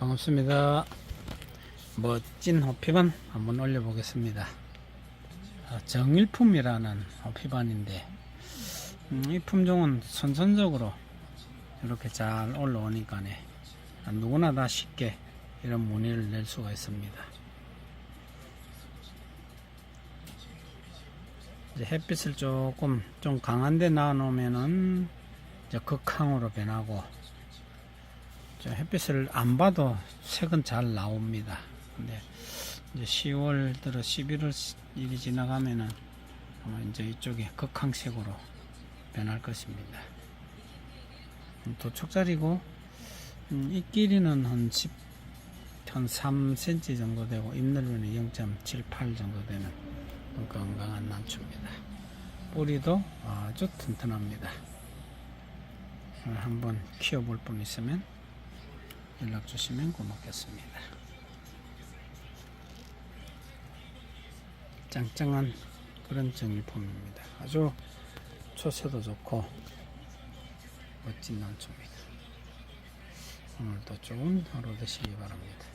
반갑습니다. 멋진 호피반 한번 올려보겠습니다. 아, 정일품이라는 호피반인데 음, 이 품종은 선선적으로 이렇게 잘 올라오니까 누구나 다 쉽게 이런 무늬를 낼 수가 있습니다. 햇빛을 조금 좀 강한 데 놔놓으면은 이제 극항으로 변하고 저 햇빛을 안 봐도 색은 잘 나옵니다. 근데 이제 10월 들어 11월 일이 지나가면은 아마 이제 이쪽에 극항색으로 변할 것입니다. 음, 도축자리고 음, 이 길이는 한 10, 한 3cm 정도 되고 잎 넓이는 0.78 정도 되는 건강한 난초입니다. 뿌리도 아주 튼튼합니다. 한번 키워볼 분 있으면 연락 주시면 고맙겠습니다. 짱짱한 그런 정일품입니다. 아주 초세도 좋고 멋진 난초입니다. 오늘도 좋은 하루 되시기 바랍니다.